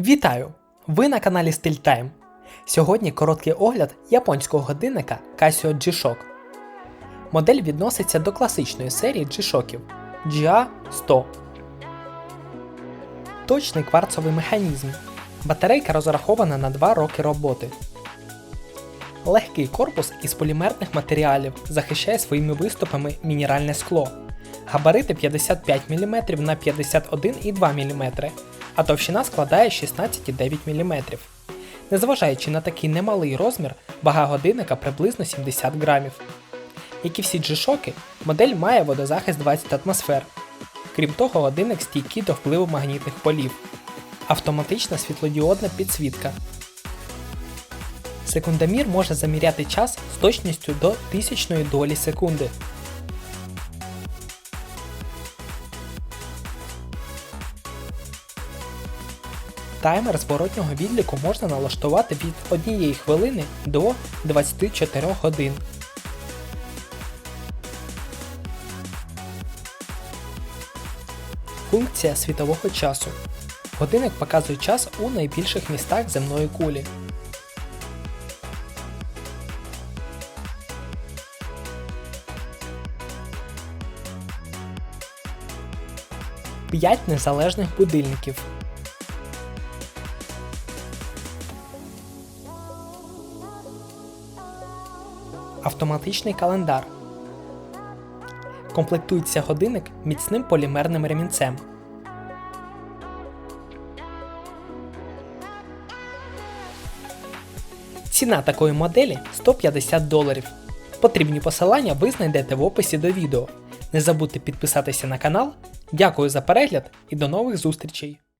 Вітаю! Ви на каналі StillTime. Сьогодні короткий огляд японського годинника Casio G-Shock. Модель відноситься до класичної серії G-Shockів GA100. Точний кварцовий механізм. Батарейка розрахована на 2 роки роботи. Легкий корпус із полімерних матеріалів захищає своїми виступами мінеральне скло. Габарити 55 мм на 51,2 мм, а товщина складає 16,9 мм. Незважаючи на такий немалий розмір, вага годинника приблизно 70 грамів. Як і всі G-Shock, модель має водозахист 20 атмосфер. Крім того, годинник стійкий до впливу магнітних полів. Автоматична світлодіодна підсвітка. Секундомір може заміряти час з точністю до тисячної долі секунди. Таймер зворотнього відліку можна налаштувати від 1 хвилини до 24 годин. Функція світового часу. Годинник показує час у найбільших містах земної кулі. П'ять незалежних будильників. Автоматичний календар. Комплектується годинник міцним полімерним ремінцем. Ціна такої моделі 150 доларів. Потрібні посилання ви знайдете в описі до відео. Не забудьте підписатися на канал. Дякую за перегляд і до нових зустрічей!